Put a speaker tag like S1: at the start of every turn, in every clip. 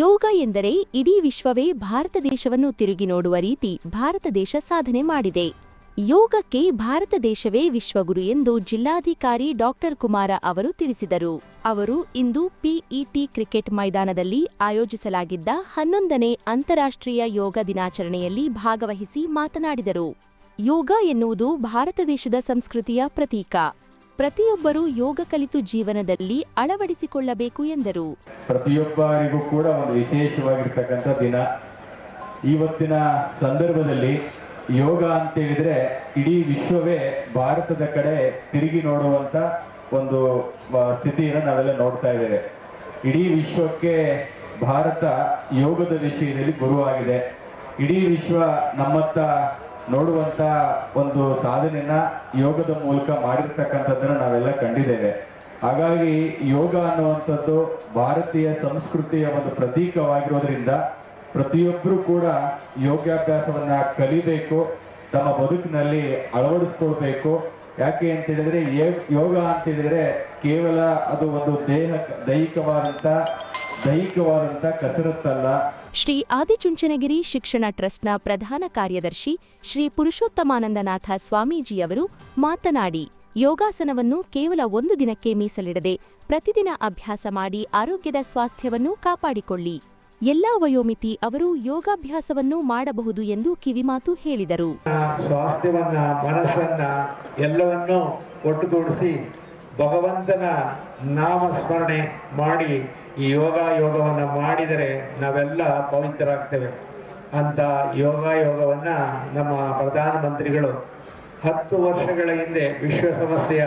S1: ಯೋಗ ಎಂದರೆ ಇಡೀ ವಿಶ್ವವೇ ಭಾರತ ದೇಶವನ್ನು ತಿರುಗಿ ನೋಡುವ ರೀತಿ ಭಾರತ ದೇಶ ಸಾಧನೆ ಮಾಡಿದೆ. ಯೋಗಕ್ಕೆ ಭಾರತ ದೇಶವೇ ವಿಶ್ವಗುರು ಎಂದು ಜಿಲ್ಲಾಧಿಕಾರಿ ಡಾಕ್ಟರ್ ಕುಮಾರ ಅವರು ತಿಳಿಸಿದರು. ಅವರು ಇಂದು ಪಿಇಟಿ ಕ್ರಿಕೆಟ್ ಮೈದಾನದಲ್ಲಿ ಆಯೋಜಿಸಲಾಗಿದ್ದ ಹನ್ನೊಂದನೇ ಅಂತಾರಾಷ್ಟ್ರೀಯ ಯೋಗ ದಿನಾಚರಣೆಯಲ್ಲಿ ಭಾಗವಹಿಸಿ ಮಾತನಾಡಿದರು. ಯೋಗ ಎನ್ನುವುದು ಭಾರತ ದೇಶದ ಸಂಸ್ಕೃತಿಯ ಪ್ರತೀಕ. ಪ್ರತಿಯೊಬ್ಬರೂ ಯೋಗ ಕಲಿತು ಜೀವನದಲ್ಲಿ ಅಳವಡಿಸಿಕೊಳ್ಳಬೇಕು ಎಂದರು.
S2: ಪ್ರತಿಯೊಬ್ಬರಿಗೂ ಕೂಡ ಒಂದು ವಿಶೇಷವಾಗಿರ್ತಕ್ಕಂಥ ದಿನ. ಇವತ್ತಿನ ಸಂದರ್ಭದಲ್ಲಿ ಯೋಗ ಅಂತ ಹೇಳಿದ್ರೆ ಇಡೀ ವಿಶ್ವವೇ ಭಾರತದ ಕಡೆ ತಿರುಗಿ ನೋಡುವಂತ ಒಂದು ಸ್ಥಿತಿಯನ್ನು ನಾವೆಲ್ಲ ನೋಡ್ತಾ ಇದ್ದೇವೆ. ಇಡೀ ವಿಶ್ವಕ್ಕೆ ಭಾರತ ಯೋಗದ ವಿಷಯದಲ್ಲಿ ಗುರುವಾಗಿದೆ. ಇಡೀ ವಿಶ್ವ ನಮ್ಮತ್ತ ನೋಡುವಂತ ಒಂದು ಸಾಧನೆಯನ್ನ ಯೋಗದ ಮೂಲಕ ಮಾಡಿರ್ತಕ್ಕಂಥದ್ದನ್ನ ನಾವೆಲ್ಲ ಕಂಡಿದ್ದೇವೆ. ಹಾಗಾಗಿ ಯೋಗ ಅನ್ನುವಂಥದ್ದು ಭಾರತೀಯ ಸಂಸ್ಕೃತಿಯ ಒಂದು ಪ್ರತೀಕವಾಗಿರೋದ್ರಿಂದ ಪ್ರತಿಯೊಬ್ಬರು ಕೂಡ ಯೋಗಾಭ್ಯಾಸವನ್ನ ಕಲಿಬೇಕು, ತಮ್ಮ ಬದುಕಿನಲ್ಲಿ ಅಳವಡಿಸ್ಕೊಳ್ಬೇಕು. ಯಾಕೆ ಅಂತ ಹೇಳಿದ್ರೆ ಯೋಗ ಅಂತ ಹೇಳಿದ್ರೆ ಕೇವಲ ಅದು ಒಂದು ದೇಹ ದೈಹಿಕವಾದಂಥ ದೈಹಿಕವಾದಂಥ ಕಸರತ್ತಲ್ಲ.
S1: ಶ್ರೀ ಆದಿಚುಂಚನಗಿರಿ ಶಿಕ್ಷಣ ಟ್ರಸ್ಟ್ನ ಪ್ರಧಾನ ಕಾರ್ಯದರ್ಶಿ ಶ್ರೀ ಪುರುಷೋತ್ತಮಾನಂದನಾಥ ಸ್ವಾಮೀಜಿಯವರು ಮಾತನಾಡಿ, ಯೋಗಾಸನವನ್ನು ಕೇವಲ ಒಂದು ದಿನಕ್ಕೆ ಮೀಸಲಿಡದೆ ಪ್ರತಿದಿನ ಅಭ್ಯಾಸ ಮಾಡಿ ಆರೋಗ್ಯದ ಸ್ವಾಸ್ಥ್ಯವನ್ನು ಕಾಪಾಡಿಕೊಳ್ಳಿ. ಎಲ್ಲಾ ವಯೋಮಿತಿ ಅವರು ಯೋಗಾಭ್ಯಾಸವನ್ನು ಮಾಡಬಹುದು ಎಂದು ಕಿವಿಮಾತು ಹೇಳಿದರು.
S3: ಸ್ವಾಸ್ಥ್ಯವನ್ನ, ಮನಸ್ಸನ್ನ ಎಲ್ಲವನ್ನೂ ಒಟ್ಟುಗೂಡಿಸಿ ಭಗವಂತನ ನಾಮಸ್ಮರಣೆ ಮಾಡಿ ಈ ಯೋಗ ಯೋಗವನ್ನು ಮಾಡಿದರೆ ನಾವೆಲ್ಲ ಪವಿತ್ರರಾಗ್ತೇವೆ. ಅಂತ ಯೋಗ ಯೋಗವನ್ನ ನಮ್ಮ ಪ್ರಧಾನಮಂತ್ರಿಗಳು ಹತ್ತು ವರ್ಷಗಳ ಹಿಂದೆ ವಿಶ್ವಸಂಸ್ಥೆಯ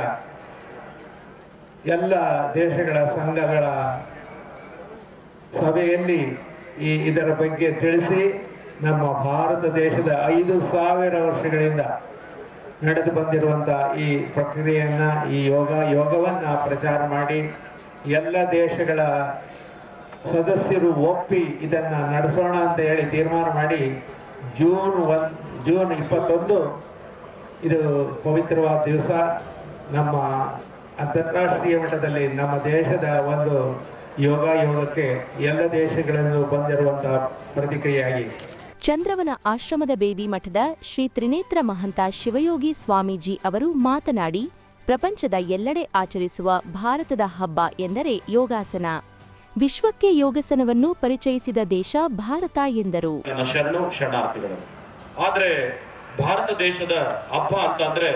S3: ಎಲ್ಲ ದೇಶಗಳ ಸಂಘಗಳ ಸಭೆಯಲ್ಲಿ ಈ ಇದರ ಬಗ್ಗೆ ತಿಳಿಸಿ ನಮ್ಮ ಭಾರತ ದೇಶದ ಐದು ಸಾವಿರ ವರ್ಷಗಳಿಂದ ನಡೆದು ಬಂದಿರುವಂಥ ಈ ಪ್ರಕ್ರಿಯೆಯನ್ನು, ಈ ಯೋಗ ಯೋಗವನ್ನ ಪ್ರಚಾರ ಮಾಡಿ ಎಲ್ಲ ದೇಶಗಳ ಸದಸ್ಯರು ಒಪ್ಪಿ ಇದನ್ನ ನಡೆಸೋಣ ಅಂತ ಹೇಳಿ ತೀರ್ಮಾನ ಮಾಡಿ ಜೂನ್ ಒನ್, ಜೂನ್ ಇಪ್ಪತ್ತೊಂದು ಇದು ಪವಿತ್ರವಾದ ದಿವಸ. ನಮ್ಮ ಅಂತಾರಾಷ್ಟ್ರೀಯ ಮಟ್ಟದಲ್ಲಿ ನಮ್ಮ ದೇಶದ ಒಂದು ಯೋಗ ಯೋಗಕ್ಕೆ ಎಲ್ಲ ದೇಶಗಳನ್ನು ಬಂದಿರುವಂತಹ ಪ್ರತಿಕ್ರಿಯೆಯಾಗಿ.
S1: ಚಂದ್ರವನ ಆಶ್ರಮದ ಬೇಬಿ ಮಠದ ಶ್ರೀ ತ್ರಿನೇತ್ರ ಮಹಂತ ಶಿವಯೋಗಿ ಸ್ವಾಮೀಜಿ ಅವರು ಮಾತನಾಡಿ ಪ್ರಪಂಚದ ಎಲ್ಲೆಡೆ ಆಚರಿಸುವ ಭಾರತದ ಹಬ್ಬ ಎಂದರೆ ಯೋಗಾಸನ. ವಿಶ್ವಕ್ಕೆ ಯೋಗಾಸನವನ್ನು ಪರಿಚಯಿಸಿದ ದೇಶ ಭಾರತ ಎಂದರು.
S4: ಆದರೆ ಭಾರತ ದೇಶದ ಹಬ್ಬ ಅಂತಂದ್ರೆ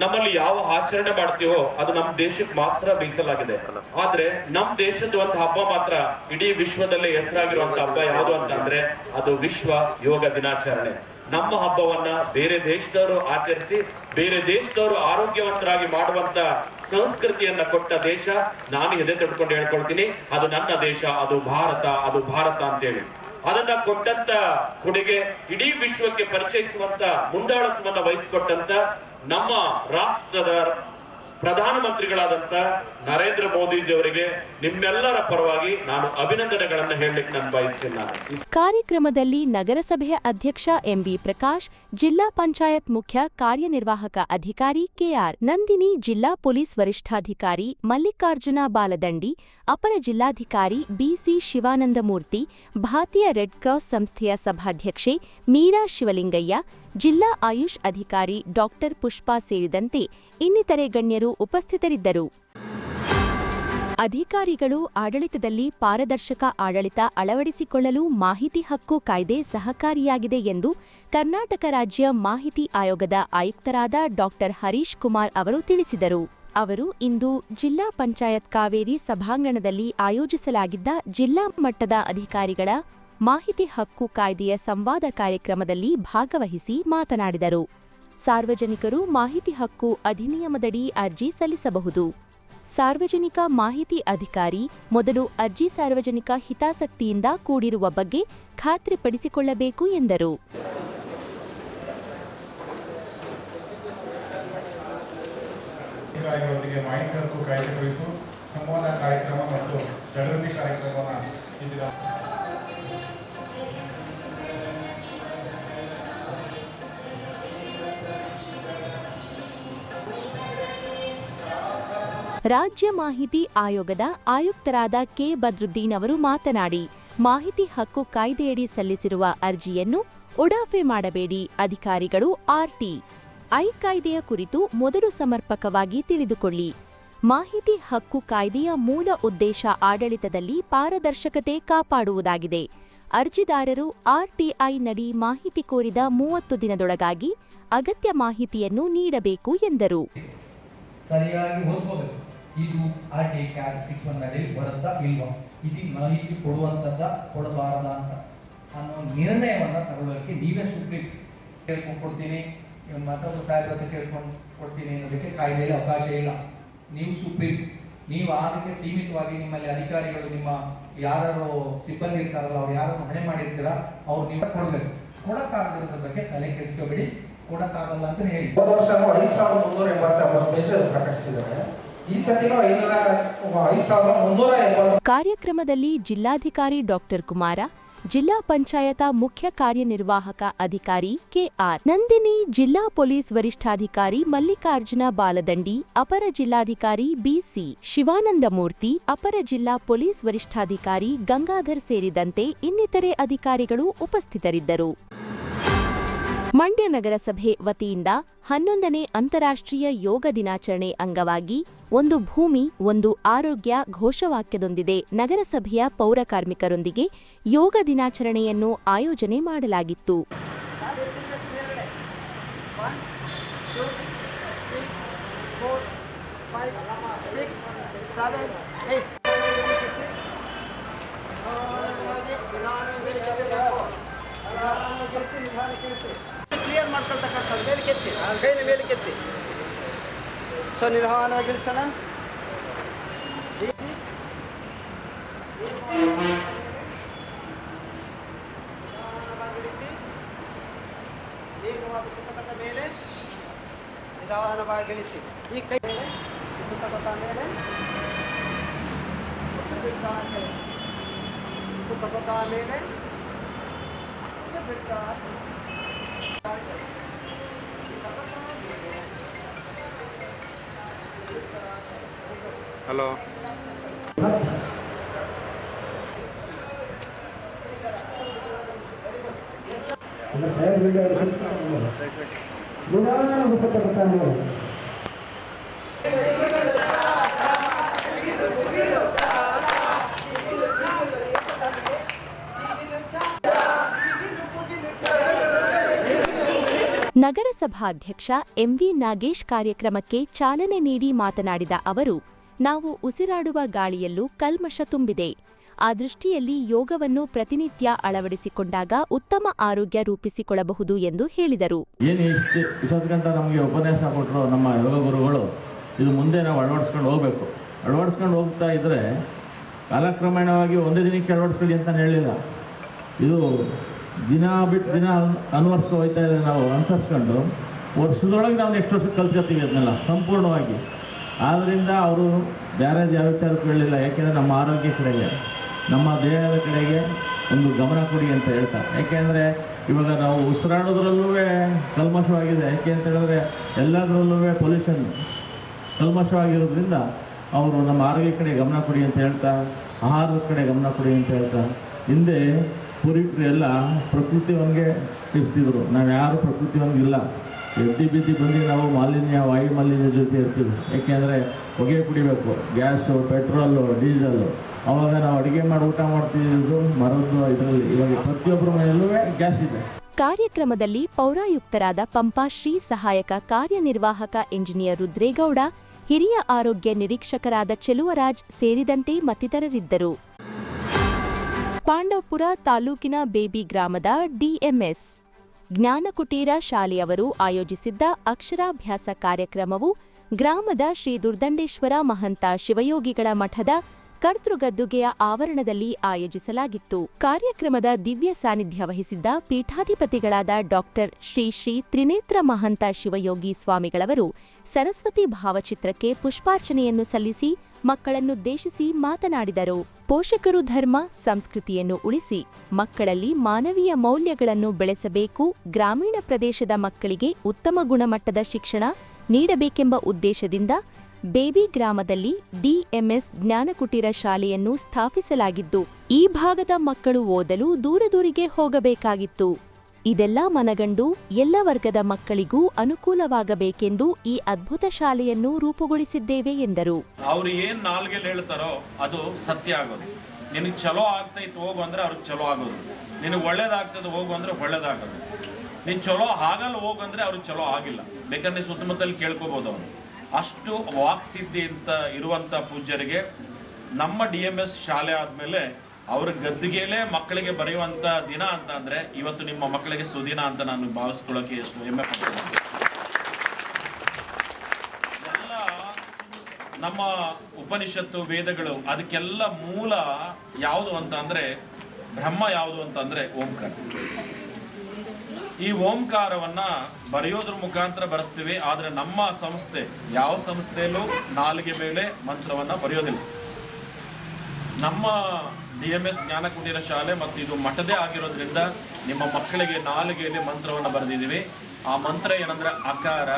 S4: ನಮ್ಮಲ್ಲಿ ಯಾವ ಆಚರಣೆ ಮಾಡ್ತೀವೋ ಅದು ನಮ್ಮ ದೇಶಕ್ಕೆ ಮಾತ್ರ ಮೀಸಲಾಗಿದೆ. ಆದ್ರೆ ನಮ್ಮ ದೇಶದ ಒಂದು ಹಬ್ಬ ಮಾತ್ರ ಇಡೀ ವಿಶ್ವದಲ್ಲೇ ಹೆಸರಾಗಿರುವಂತ ಹಬ್ಬ ಯಾವುದು ಅಂತಂದ್ರೆ ಅದು ವಿಶ್ವ ಯೋಗ ದಿನಾಚರಣೆ. ನಮ್ಮ ಹಬ್ಬವನ್ನ ಬೇರೆ ದೇಶದವರು ಆಚರಿಸಿ, ಬೇರೆ ದೇಶದವರು ಆರೋಗ್ಯವಂತರಾಗಿ ಮಾಡುವಂತ ಸಂಸ್ಕೃತಿಯನ್ನ ಕೊಟ್ಟ ದೇಶ ನಾನು ಎದೆ ತೊಡ್ಕೊಂಡು ಹೇಳ್ಕೊಳ್ತೀನಿ. ಅದು ನನ್ನ ದೇಶ, ಅದು ಭಾರತ ಅದು ಭಾರತ ಅಂತೇಳಿ. ಅದನ್ನ ಕೊಟ್ಟಂತ ಕೊಡುಗೆ ಇಡೀ ವಿಶ್ವಕ್ಕೆ ಪರಿಚಯಿಸುವಂತ ಮುಂದಾಳತ್ವವನ್ನ ವಹಿಸಿಕೊಟ್ಟಂತ ನಮ್ಮ ರಾಷ್ಟ್ರದ ಪ್ರಧಾನಮಂತ್ರಿಗಳಾದಂತ ನರೇಂದ್ರ ಮೋದಿಜಿ ಅವರಿಗೆ ನಿಮ್ಮೆಲ್ಲರ ಪರವಾಗಿ ನಾನು ಅಭಿನಂದನೆಗಳನ್ನು ಹೇಳಲಿಕ್ಕೆ ನಾನು. ಬಯಸ್ತೇನೆ
S1: ಕಾರ್ಯಕ್ರಮದಲ್ಲಿ ನಗರಸಭೆಯ ಅಧ್ಯಕ್ಷ ಎಂಬಿ ಪ್ರಕಾಶ್, ಜಿಲ್ಲಾ ಪಂಚಾಯತ್ ಮುಖ್ಯ ಕಾರ್ಯನಿರ್ವಾಹಕ ಅಧಿಕಾರಿ ಕೆಆರ್, ನಂದಿನಿ ಜಿಲ್ಲಾ ಪೊಲೀಸ್ ವರಿಷ್ಠಾಧಿಕಾರಿ ಮಲ್ಲಿಕಾರ್ಜುನ ಬಾಲದಂಡಿ, ಅಪರ ಜಿಲ್ಲಾಧಿಕಾರಿ ಬಿಸಿ ಶಿವಾನಂದಮೂರ್ತಿ, ಭಾರತೀಯ ರೆಡ್ ಕ್ರಾಸ್ ಸಂಸ್ಥೆಯ ಸಭಾಧ್ಯಕ್ಷೆ ಮೀರಾ ಶಿವಲಿಂಗಯ್ಯ, ಜಿಲ್ಲಾ ಆಯುಷ್ ಅಧಿಕಾರಿ ಡಾಕ್ಟರ್ ಪುಷ್ಪಾ ಸೇರಿದಂತೆ ಇನ್ನಿತರೆ ಗಣ್ಯರು ಉಪಸ್ಥಿತರಿದ್ದರು. ಅಧಿಕಾರಿಗಳು ಆಡಳಿತದಲ್ಲಿ ಪಾರದರ್ಶಕ ಆಡಳಿತ ಅಳವಡಿಸಿಕೊಳ್ಳಲು ಮಾಹಿತಿ ಹಕ್ಕು ಕಾಯ್ದೆ ಸಹಕಾರಿಯಾಗಿದೆ ಎಂದು ಕರ್ನಾಟಕ ರಾಜ್ಯ ಮಾಹಿತಿ ಆಯೋಗದ ಆಯುಕ್ತರಾದ ಡಾಕ್ಟರ್ ಹರೀಶ್ ಕುಮಾರ್ ಅವರು ತಿಳಿಸಿದರು. ಅವರು ಇಂದು ಜಿಲ್ಲಾ ಪಂಚಾಯತ್ ಕಾವೇರಿ ಸಭಾಂಗಣದಲ್ಲಿ ಆಯೋಜಿಸಲಾಗಿದ್ದ ಜಿಲ್ಲಾ ಮಟ್ಟದ ಅಧಿಕಾರಿಗಳ ಮಾಹಿತಿ ಹಕ್ಕು ಕಾಯ್ದೆಯ ಸಂವಾದ ಕಾರ್ಯಕ್ರಮದಲ್ಲಿ ಭಾಗವಹಿಸಿ ಮಾತನಾಡಿದರು. ಸಾರ್ವಜನಿಕರು ಮಾಹಿತಿ ಹಕ್ಕು ಅಧಿನಿಯಮದಡಿ ಅರ್ಜಿ ಸಲ್ಲಿಸಬಹುದು. ಸಾರ್ವಜನಿಕ ಮಾಹಿತಿ ಅಧಿಕಾರಿ ಮೊದಲು ಅರ್ಜಿ ಸಾರ್ವಜನಿಕ ಹಿತಾಸಕ್ತಿಯಿಂದ ಕೂಡಿರುವ ಬಗ್ಗೆ ಖಾತ್ರಿಪಡಿಸಿಕೊಳ್ಳಬೇಕು ಎಂದರು.
S5: ಮಾಹಿತಿ ಹಕ್ಕು ಸಂವಾದ ಕಾರ್ಯಕ್ರಮ ಮತ್ತು
S1: ರಾಜ್ಯ ಮಾಹಿತಿ ಆಯೋಗದ ಆಯುಕ್ತರಾದ ಕೆ. ಬದ್ರುದ್ದೀನ್ ಅವರು ಮಾತನಾಡಿ, ಮಾಹಿತಿ ಹಕ್ಕು ಕಾಯ್ದೆಯಡಿ ಸಲ್ಲಿಸಿರುವ ಅರ್ಜಿಯನ್ನು ಉಡಾಫೆ ಮಾಡಬೇಡಿ, ಅಧಿಕಾರಿಗಳು ಆರ್ಟಿ. ಐ ಕಾಯ್ದೆಯ ಕುರಿತು ಮೊದಲು ಸಮರ್ಪಕವಾಗಿ ತಿಳಿದುಕೊಳ್ಳಿ. ಮಾಹಿತಿ ಹಕ್ಕು ಕಾಯ್ದೆಯ ಮೂಲ ಉದ್ದೇಶ ಆಡಳಿತದಲ್ಲಿ ಪಾರದರ್ಶಕತೆ ಕಾಪಾಡುವುದಾಗಿದೆ. ಅರ್ಜಿದಾರರು ಆರ್ಟಿಐ ನಡಿ ಮಾಹಿತಿ ಕೋರಿದ ಮೂವತ್ತು ದಿನದೊಳಗಾಗಿ ಅಗತ್ಯ ಮಾಹಿತಿಯನ್ನು ನೀಡಬೇಕು ಎಂದರು.
S6: ಸರಿಯಾಗಿ ಇದು ಆರ್ ಟಿ ಕ್ಯಾಬ್ ಸಿಕ್ಸ್ ಒನ್ ಅಡಿಯಲ್ಲಿ ಬರುತ್ತಾ ಇಲ್ವಾ? ಇದು ಮಾಹಿತಿ ಕೊಡುವಂಥದ್ದ ಕೊಡಬಾರದ ಅಂತ ಅನ್ನೋ ನಿರ್ಣಯವನ್ನು ತಗೊಳ್ಳೋಕ್ಕೆ ನೀವೇ ಸುಪ್ರೀಂ ಕೇಳ್ಕೊಂಡು ಕೊಡ್ತೀನಿ. ಮತ್ತೊಂದು ಮತ್ತೊಬ್ಬರು ಸಾಹೇಬ್ರ ಹತ್ರ ಕೇಳ್ಕೊಂಡು ಕೊಡ್ತೀನಿ ಅನ್ನೋದಕ್ಕೆ ಕಾಯ್ದೆಯಲ್ಲಿ ಅವಕಾಶ ಇಲ್ಲ. ನೀವು ಸುಪ್ರೀಂ. ನೀವು ಅದಕ್ಕೆ ಸೀಮಿತವಾಗಿ ನಿಮ್ಮಲ್ಲಿ ಅಧಿಕಾರಿಗಳು ನಿಮ್ಮ ಯಾರು ಸಿಬ್ಬಂದಿ ಇರ್ತಾರಲ್ಲ, ಅವ್ರು ಯಾರು ಹೊಣೆ ಮಾಡಿರ್ತೀರ, ಅವ್ರು ನೀವು ಕೊಡಬೇಕು. ಕೊಡಕ್ಕಾಗದ ಬಗ್ಗೆ ತಲೆ ಕೆಡಿಸ್ಕೋಬೇಡಿ. ಕೊಡಕ್ಕಾಗಲ್ಲ ಅಂತ ಹೇಳಿ.
S7: ಹೋದ ವರ್ಷ ಐದು ಸಾವಿರದ ಮುನ್ನೂರ ಎಂಬತ್ತೊಂಬತ್ತು ಪೇಜ್ ಪ್ರಕಟಿಸಿದ್ದಾರೆ
S1: ಕಾರ್ಯಕ್ರಮದಲ್ಲಿ ಜಿಲ್ಲಾಧಿಕಾರಿ ಡಾಕ್ಟರ್ ಕುಮಾರ, ಜಿಲ್ಲಾ ಪಂಚಾಯತ ಮುಖ್ಯ ಕಾರ್ಯನಿರ್ವಾಹಕ ಅಧಿಕಾರಿ ಕೆಆರ್ ನಂದಿನಿ, ಜಿಲ್ಲಾ ಪೊಲೀಸ್ ವರಿಷ್ಠಾಧಿಕಾರಿ ಮಲ್ಲಿಕಾರ್ಜುನ ಬಾಲದಂಡಿ, ಅಪರ ಜಿಲ್ಲಾಧಿಕಾರಿ ಬಿಸಿ ಶಿವಾನಂದಮೂರ್ತಿ, ಅಪರ ಜಿಲ್ಲಾ ಪೊಲೀಸ್ ವರಿಷ್ಠಾಧಿಕಾರಿ ಗಂಗಾಧರ್ ಸೇರಿದಂತೆ ಇನ್ನಿತರೆ ಅಧಿಕಾರಿಗಳು ಉಪಸ್ಥಿತರಿದ್ದರು. ಮಂಡ್ಯ ನಗರಸಭೆ ವತಿಯಿಂದ ಹನ್ನೊಂದನೇ ಅಂತಾರಾಷ್ಟ್ರೀಯ ಯೋಗ ದಿನಾಚರಣೆ ಅಂಗವಾಗಿ ಒಂದು ಭೂಮಿ, ಒಂದು ಆರೋಗ್ಯ ಘೋಷವಾಕ್ಯದೊಂದಿದೆ. ನಗರಸಭೆಯ ಪೌರ ಕಾರ್ಮಿಕರೊಂದಿಗೆ ಯೋಗ ದಿನಾಚರಣೆಯನ್ನು ಆಯೋಜನೆ ಮಾಡಲಾಗಿತ್ತು.
S8: ಕ್ಲಿಯರ್ ಸೊ ನಿಧಾನವಾಗಿ ಇಳಿಸೋಣ ನಿಧಾನವಾಗಿ ಇಳಿಸಿ ದೀರ್ಘವಾಗಿ ಸುತ್ತಕೊತ ಮೇಲೆ ನಿಧಾನವಾಗಿ ಇಳಿಸಿ ಈ ಕೈ ಮೇಲೆ ಸುತ್ತಕೊತ ಮೇಲೆ ಬಿಡ್ತಾ ಮೇಲೆ ಸುತ್ತಕೊತ ಮೇಲೆ ಬಿಡ್ತಾ
S1: ನಗರಸಭಾಧ್ಯಕ್ಷ ಎಂವಿ ನಾಗೇಶ್ ಕಾರ್ಯಕ್ರಮಕ್ಕೆ ಚಾಲನೆ ನೀಡಿ ಮಾತನಾಡಿದ ಅವರು ನಾವು ಉಸಿರಾಡುವ ಗಾಳಿಯಲ್ಲೂ ಕಲ್ಮಶ ತುಂಬಿದೆ. ಆ ದೃಷ್ಟಿಯಲ್ಲಿ ಯೋಗವನ್ನು ಪ್ರತಿನಿತ್ಯ ಅಳವಡಿಸಿಕೊಂಡಾಗ ಉತ್ತಮ ಆರೋಗ್ಯ ರೂಪಿಸಿಕೊಳ್ಳಬಹುದು ಎಂದು ಹೇಳಿದರು.
S9: ನಮಗೆ ಉಪನ್ಯಾಸ ಕೊಟ್ಟರು ನಮ್ಮ ಯೋಗ ಗುರುಗಳು, ಇದು ಮುಂದೆ ನಾವು ಅಳವಡಿಸ್ಕೊಂಡು ಹೋಗಬೇಕು. ಅಳವಡಿಸ್ಕೊಂಡು ಹೋಗ್ತಾ ಇದ್ದರೆ ಕಾಲಕ್ರಮೇಣವಾಗಿ ಒಂದೇ ದಿನಕ್ಕೆ ಅಳವಡಿಸ್ಕೊಳ್ಳಿ ಅಂತ ಹೇಳಿಲ್ಲ. ಇದು ದಿನ ಬಿಟ್ಟು ದಿನ ಅನ್- ಅನ್ವರ್ಸ್ಕೊ ಹೋಗ್ತಾ ಇದ್ರೆ ನಾವು ಅನುಸರಿಸ್ಕೊಂಡು, ವರ್ಷದೊಳಗೆ ನಾವು ನೆಕ್ಸ್ಟ್ ವರ್ಷಕ್ಕೆ ಕಲ್ತ್ಕೊತೀವಿ ಅದನ್ನೆಲ್ಲ, ಸಂಪೂರ್ಣವಾಗಿ. ಆದ್ದರಿಂದ ಅವರು ಬೇರೆ ಯಾವ ವಿಚಾರಕ್ಕೆ ಹೇಳಿಲ್ಲ ಯಾಕೆಂದರೆ ನಮ್ಮ ಆರೋಗ್ಯ ಕಡೆಗೆ, ನಮ್ಮ ದೇಹದ ಕಡೆಗೆ ಒಂದು ಗಮನ ಕೊಡಿ ಅಂತ ಹೇಳ್ತಾರೆ. ಯಾಕೆಂದರೆ ಇವಾಗ ನಾವು ಉಸಿರಾಡೋದ್ರಲ್ಲೂ ಕಲ್ಮಶವಾಗಿದೆ. ಯಾಕೆ ಅಂತ ಹೇಳಿದ್ರೆ ಎಲ್ಲದರಲ್ಲೂ ಪೊಲ್ಯೂಷನ್ ಕಲ್ಮಶವಾಗಿರೋದ್ರಿಂದ ಅವರು ನಮ್ಮ ಆರೋಗ್ಯ ಕಡೆ ಗಮನ ಕೊಡಿ ಅಂತ ಹೇಳ್ತಾ, ಆಹಾರದ ಕಡೆ ಗಮನ ಕೊಡಿ ಅಂತ ಹೇಳ್ತಾ, ಹಿಂದೆ ಪೂರ್ವಿಕರು ಎಲ್ಲ ಪ್ರಕೃತಿವನ್ಗೆ ಇರ್ತಿದ್ರು. ನಾವು ಯಾರು ಎದ್ದಿ ಬಿದ್ದಿ ಬಂದು ನಾವು ಮಾಲಿನ್ಯ ವಾಯು ಮಾಲಿನ್ಯ ಜೊತೆ ಇರ್ತೀವಿ. ಏಕೆಂದರೆ ಹೊಗೆ ಕುಡಿಬೇಕು, ಗ್ಯಾಸು, ಪೆಟ್ರೋಲು, ಡೀಸಲು. ಅವಾಗ ನಾವು ಅಡುಗೆ ಮಾಡಿ ಊಟ ಮಾಡ್ತಿದ್ದು ಮರದ್ದು ಇದರಲ್ಲಿ. ಇವಾಗ ಪ್ರತಿಯೊಬ್ಬರ ಮನೆಯಲ್ಲೂ ಗ್ಯಾಸ್ ಇದೆ.
S1: ಕಾರ್ಯಕ್ರಮದಲ್ಲಿ ಪೌರಾಯುಕ್ತರಾದ ಪಂಪಾಶ್ರೀ ಸಹಾಯಕ ಕಾರ್ಯನಿರ್ವಾಹಕ ಎಂಜಿನಿಯರ್ ರುದ್ರೇಗೌಡ, ಹಿರಿಯ ಆರೋಗ್ಯ ನಿರೀಕ್ಷಕರಾದ ಚೆಲುವರಾಜ್ ಸೇರಿದಂತೆ ಮತ್ತಿತರರಿದ್ದರು. ಪಾಂಡವಪುರ ತಾಲೂಕಿನ ಬೇಬಿ ಗ್ರಾಮದ ಡಿಎಂಎಸ್ ಜ್ಞಾನಕುಟೀರ ಶಾಲೆಯವರು ಆಯೋಜಿಸಿದ್ದ ಅಕ್ಷರಾಭ್ಯಾಸ ಕಾರ್ಯಕ್ರಮವು ಗ್ರಾಮದ ಶ್ರೀ ದುರ್ದಂಡೇಶ್ವರ ಮಹಂತ ಶಿವಯೋಗಿಗಳ ಮಠದ ಕರ್ತೃಗದ್ದುಗೆಯ ಆವರಣದಲ್ಲಿ ಆಯೋಜಿಸಲಾಗಿತ್ತು. ಕಾರ್ಯಕ್ರಮದ ದಿವ್ಯ ಸಾನ್ನಿಧ್ಯ ವಹಿಸಿದ್ದ ಪೀಠಾಧಿಪತಿಗಳಾದ ಡಾಕ್ಟರ್ ಶ್ರೀ ಶ್ರೀ ತ್ರಿನೇತ್ರ ಮಹಂತ ಶಿವಯೋಗಿ ಸ್ವಾಮಿಗಳವರು ಸರಸ್ವತಿ ಭಾವಚಿತ್ರಕ್ಕೆ ಪುಷ್ಪಾರ್ಚನೆಯನ್ನು ಸಲ್ಲಿಸಿ ಮಕ್ಕಳನ್ನುದ್ದೇಶಿಸಿ ಮಾತನಾಡಿದರು. ಪೋಷಕರು ಧರ್ಮ, ಸಂಸ್ಕೃತಿಯನ್ನು ಉಳಿಸಿ ಮಕ್ಕಳಲ್ಲಿ ಮಾನವೀಯ ಮೌಲ್ಯಗಳನ್ನು ಬೆಳೆಸಬೇಕು. ಗ್ರಾಮೀಣ ಪ್ರದೇಶದ ಮಕ್ಕಳಿಗೆ ಉತ್ತಮ ಗುಣಮಟ್ಟದ ಶಿಕ್ಷಣ ನೀಡಬೇಕೆಂಬ ಉದ್ದೇಶದಿಂದ ಬೇಬಿ ಗ್ರಾಮದಲ್ಲಿ ಡಿಎಂಎಸ್ ಜ್ಞಾನಕುಟೀರ ಶಾಲೆಯನ್ನು ಸ್ಥಾಪಿಸಲಾಗಿದ್ದು, ಈ ಭಾಗದ ಮಕ್ಕಳು ಓದಲು ದೂರದೂರಿಗೆ ಹೋಗಬೇಕಾಗಿತ್ತು. ಇದೆಲ್ಲ ಮನಗಂಡು ಎಲ್ಲ ವರ್ಗದ ಮಕ್ಕಳಿಗೂ ಅನುಕೂಲವಾಗಬೇಕೆಂದು ಈ ಅದ್ಭುತ ಶಾಲೆಯನ್ನು ರೂಪುಗೊಳಿಸಿದ್ದೇವೆ ಎಂದರು.
S4: ಅವರು ಏನ್ ನಾಲ್ಗೆ ಹೇಳ್ತಾರೋ ಅದು ಸತ್ಯ ಆಗೋದು. ನಿನಗೆ ಚಲೋ ಆಗ್ತೈತೆ ಹೋಗು ಅಂದ್ರೆ ಅವ್ರಿಗೆ ಚಲೋ ಆಗೋದು. ನಿನಗೆ ಒಳ್ಳೇದಾಗ್ತದೆ ಹೋಗು ಅಂದ್ರೆ ಒಳ್ಳೇದಾಗೋದು. ನೀನು ಚಲೋ ಆಗಲ್ಲ ಹೋಗು ಅಂದ್ರೆ ಅವ್ರಿಗೆ ಚಲೋ ಆಗಿಲ್ಲ. ಬೇಕಂದ್ರೆ ಸುತ್ತಮುತ್ತಲ್ಲಿ ಕೇಳ್ಕೋಬಹುದು ಅವನು ಅಷ್ಟು ವಾಕ್ಸಿದ್ಧಿ ಅಂತ ಇರುವಂಥ ಪೂಜ್ಯರಿಗೆ ನಮ್ಮ ಡಿ ಎಂ ಎಸ್ ಶಾಲೆ ಆದಮೇಲೆ ಅವ್ರ ಗದ್ದಿಗೆಲೇ ಮಕ್ಕಳಿಗೆ ಬರೆಯುವಂಥ ದಿನ ಅಂತ ಅಂದ್ರೆ ಇವತ್ತು ನಿಮ್ಮ ಮಕ್ಕಳಿಗೆ ಸುದಿನ ಅಂತ ನಾನು ಭಾವಿಸ್ಕೊಳ್ಳೋಕೆ ಎಷ್ಟು ಹೆಮ್ಮೆ ಪಡ್ತೀನಿ. ಎಲ್ಲ ನಮ್ಮ ಉಪನಿಷತ್ತು, ವೇದಗಳು ಅದಕ್ಕೆಲ್ಲ ಮೂಲ ಯಾವುದು ಅಂತ ಅಂದ್ರೆ ಬ್ರಹ್ಮ ಯಾವುದು ಅಂತ ಅಂದ್ರೆ ಓಂಕಾರ. ಈ ಓಂಕಾರವನ್ನ ಬರೆಯೋದ್ರ ಮುಖಾಂತರ ಬರೆಸ್ತೀವಿ, ಆದ್ರೆ ನಮ್ಮ ಸಂಸ್ಥೆ, ಯಾವ ಸಂಸ್ಥೆಯಲ್ಲೂ ನಾಲಿಗೆ ಮೇಲೆ ಮಂತ್ರವನ್ನ ಬರೆಯೋದಿಲ್ಲ. ನಮ್ಮ ಡಿ ಎಂ ಎಸ್ ಜ್ಞಾನ ಕುಟೀರ ಶಾಲೆ ಮತ್ತು ಇದು ಮಠದೇ ಆಗಿರೋದ್ರಿಂದ ನಿಮ್ಮ ಮಕ್ಕಳಿಗೆ ನಾಲಿಗೆಯಲ್ಲಿ ಮಂತ್ರವನ್ನು ಬರೆದಿದ್ದೀವಿ. ಆ ಮಂತ್ರ ಏನಂದ್ರೆ ಅಕಾರ,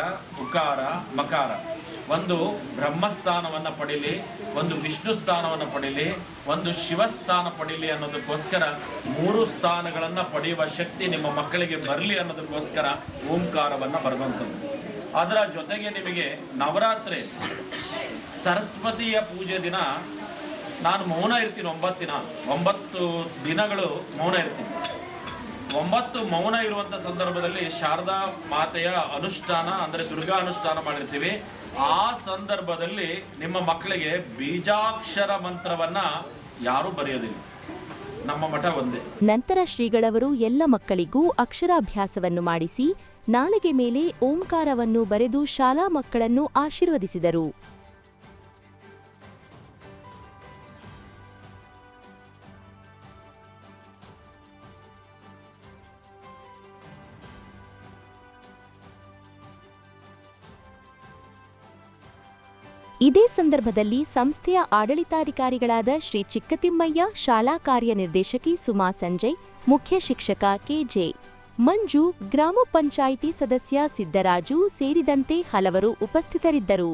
S4: ಉಕಾರ, ಮಕಾರ. ಒಂದು ಬ್ರಹ್ಮಸ್ಥಾನವನ್ನ ಪಡೀಲಿ, ಒಂದು ವಿಷ್ಣು ಸ್ಥಾನವನ್ನ ಪಡೀಲಿ, ಒಂದು ಶಿವಸ್ಥಾನ ಪಡೀಲಿ ಅನ್ನೋದಕ್ಕೋಸ್ಕರ ಮೂರು ಸ್ಥಾನಗಳನ್ನ ಪಡೆಯುವ ಶಕ್ತಿ ನಿಮ್ಮ ಮಕ್ಕಳಿಗೆ ಬರಲಿ ಅನ್ನೋದಕ್ಕೋಸ್ಕರ ಓಂಕಾರವನ್ನ ಬರೆದಂಥದ್ದು. ಅದರ ಜೊತೆಗೆ ನಿಮಗೆ ನವರಾತ್ರಿ, ಸರಸ್ವತಿಯ ಪೂಜೆ ದಿನ, ನಾನು ಮೌನ ಇರ್ತೀನಿ ಒಂಬತ್ತು ದಿನ, ಒಂಬತ್ತು ದಿನಗಳು ಮೌನ ಇರ್ತೀನಿ. ಒಂಬತ್ತು ಮೌನ ಇರುವಂತ ಸಂದರ್ಭದಲ್ಲಿ ಶಾರದಾ ಮಾತೆಯ ಅನುಷ್ಠಾನ, ಅಂದ್ರೆ ದುರ್ಗಾ ಅನುಷ್ಠಾನ ಮಾಡಿರ್ತೀವಿ. ಆ ಸಂದರ್ಭದಲ್ಲಿ ನಿಮ್ಮ ಮಕ್ಕಳಿಗೆ ಬೀಜಾಕ್ಷರ ಮಂತ್ರವನ್ನ ಯಾರು ಬರೆಯೋದಿಲ್ಲ. ನಮ್ಮ ಮಠ ಒಂದೇ.
S1: ನಂತರ ಶ್ರೀಗಳವರು ಎಲ್ಲ ಮಕ್ಕಳಿಗೂ ಅಕ್ಷರಾಭ್ಯಾಸವನ್ನು ಮಾಡಿಸಿ, ನಾಲಿಗೆ ಮೇಲೆ ಓಂಕಾರವನ್ನು ಬರೆದು ಶಾಲಾ ಮಕ್ಕಳನ್ನು ಆಶೀರ್ವದಿಸಿದರು. ಇದೇ ಸಂದರ್ಭದಲ್ಲಿ ಸಂಸ್ಥೆಯ ಆಡಳಿತಾಧಿಕಾರಿಗಳಾದ ಶ್ರೀ ಚಿಕ್ಕತಿಮ್ಮಯ್ಯ, ಶಾಲಾ ಕಾರ್ಯನಿರ್ದೇಶಕಿ ಸುಮಾ ಸಂಜಯ್, ಮುಖ್ಯ ಶಿಕ್ಷಕ ಕೆಜೆ ಮಂಜು, ಗ್ರಾಮ ಪಂಚಾಯಿತಿ ಸದಸ್ಯ ಸಿದ್ದರಾಜು ಸೇರಿದಂತೆ ಹಲವರು ಉಪಸ್ಥಿತರಿದ್ದರು.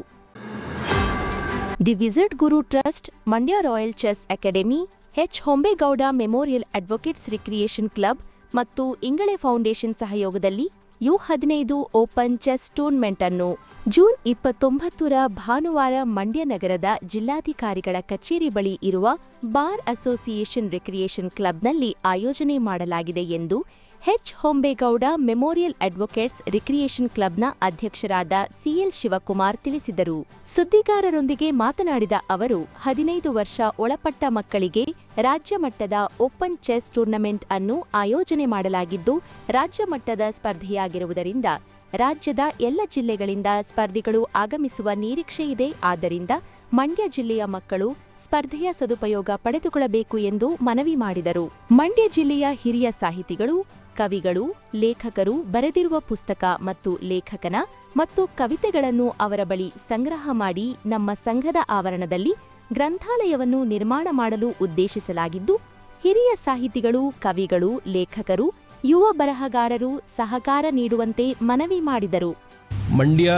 S1: The visit Guru trust, Mandya royal chess academy, H. Hombegowda memorial advocates recreation club ಮತ್ತು ಇಂಗಳೆ ಫೌಂಡೇಶನ್ ಸಹಯೋಗದಲ್ಲಿ ಯು ಹದಿನೈದು ಓಪನ್ ಚೆಸ್ ಟೂರ್ನಮೆಂಟ್ ಅನ್ನು ಜೂನ್ ಇಪ್ಪತ್ತೊಂಬತ್ತರ ಭಾನುವಾರ ಮಂಡ್ಯ ನಗರದ ಜಿಲ್ಲಾಧಿಕಾರಿಗಳ ಕಚೇರಿ ಬಳಿ ಇರುವ ಬಾರ್ ಅಸೋಸಿಯೇಷನ್ ರಿಕ್ರಿಯೇಷನ್ ಕ್ಲಬ್ನಲ್ಲಿ ಆಯೋಜನೆ ಮಾಡಲಾಗಿದೆ ಎಂದು H. Hombegowda memorial advocates recreation ಕ್ಲಬ್ನ ಅಧ್ಯಕ್ಷರಾದ ಸಿಎಲ್ ಶಿವಕುಮಾರ್ ತಿಳಿಸಿದರು. ಸುದ್ದಿಗಾರರೊಂದಿಗೆ ಮಾತನಾಡಿದ ಅವರು, ಹದಿನೈದು ವರ್ಷ ಒಳಪಟ್ಟ ಮಕ್ಕಳಿಗೆ ರಾಜ್ಯ ಮಟ್ಟದ ಓಪನ್ ಚೆಸ್ ಟೂರ್ನಮೆಂಟ್ ಅನ್ನು ಆಯೋಜನೆ ಮಾಡಲಾಗಿದ್ದು, ರಾಜ್ಯ ಮಟ್ಟದ ಸ್ಪರ್ಧೆಯಾಗಿರುವುದರಿಂದ ರಾಜ್ಯದ ಎಲ್ಲ ಜಿಲ್ಲೆಗಳಿಂದ ಸ್ಪರ್ಧಿಗಳು ಆಗಮಿಸುವ ನಿರೀಕ್ಷೆ ಇದೆ. ಆದ್ದರಿಂದ ಮಂಡ್ಯ ಜಿಲ್ಲೆಯ ಮಕ್ಕಳು ಸ್ಪರ್ಧೆಯ ಸದುಪಯೋಗ ಪಡೆದುಕೊಳ್ಳಬೇಕು ಎಂದು ಮನವಿ ಮಾಡಿದರು. ಮಂಡ್ಯ ಜಿಲ್ಲೆಯ ಹಿರಿಯ ಸಾಹಿತಿಗಳು ಕವಿಗಳು, ಲೇಖಕರು ಬರೆದಿರುವ ಪುಸ್ತಕ ಮತ್ತು ಲೇಖಕನ ಮತ್ತು ಕವಿತೆಗಳನ್ನು ಅವರ ಬಳಿ ಸಂಗ್ರಹ ಮಾಡಿ ನಮ್ಮ ಸಂಘದ ಆವರಣದಲ್ಲಿ ಗ್ರಂಥಾಲಯವನ್ನು ನಿರ್ಮಾಣ ಮಾಡಲು ಉದ್ದೇಶಿಸಲಾಗಿದ್ದು, ಹಿರಿಯ ಸಾಹಿತಿಗಳು, ಕವಿಗಳು, ಲೇಖಕರು, ಯುವ ಬರಹಗಾರರು ಸಹಕಾರ ನೀಡುವಂತೆ ಮನವಿ ಮಾಡಿದರು.
S10: ಮಂಡ್ಯ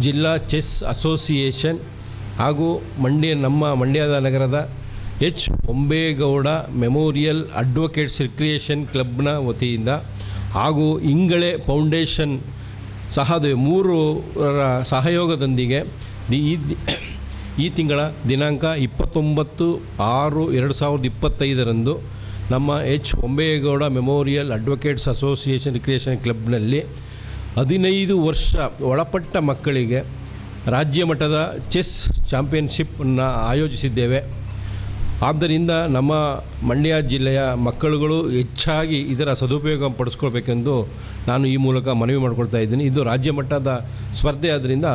S10: ಜಿಲ್ಲಾ ಚೆಸ್ ಅಸೋಸಿಯೇಷನ್ ಹಾಗೂ ಮಂಡ್ಯ ನಮ್ಮ ಮಂಡ್ಯದ ನಗರದ H. Hombegowda memorial advocates recreation ಕ್ಲಬ್ನ ವತಿಯಿಂದ ಹಾಗೂ ಇಂಗಳೆ ಫೌಂಡೇಶನ್ ಸಹದ ಮೂರರ ಸಹಯೋಗದೊಂದಿಗೆ ದಿ ಈ ತಿಂಗಳ ದಿನಾಂಕ ಇಪ್ಪತ್ತೊಂಬತ್ತು ಆರು ಎರಡು ಸಾವಿರದ ಇಪ್ಪತ್ತೈದರಂದು ನಮ್ಮ H. Hombegowda memorial advocates association recreation ಕ್ಲಬ್ನಲ್ಲಿ ಹದಿನೈದು ವರ್ಷ ಒಳಪಟ್ಟ ಮಕ್ಕಳಿಗೆ ರಾಜ್ಯ ಮಟ್ಟದ ಚೆಸ್ ಚಾಂಪಿಯನ್ಶಿಪ್ಪನ್ನು ಆಯೋಜಿಸಿದ್ದೇವೆ. ಆದ್ದರಿಂದ ನಮ್ಮ ಮಂಡ್ಯ ಜಿಲ್ಲೆಯ ಮಕ್ಕಳುಗಳು ಹೆಚ್ಚಾಗಿ ಇದರ ಸದುಪಯೋಗ ಪಡಿಸ್ಕೊಳ್ಬೇಕೆಂದು ನಾನು ಈ ಮೂಲಕ ಮನವಿ ಮಾಡ್ಕೊಳ್ತಾ ಇದ್ದೀನಿ. ಇದು ರಾಜ್ಯ ಮಟ್ಟದ ಸ್ಪರ್ಧೆ ಆದ್ದರಿಂದ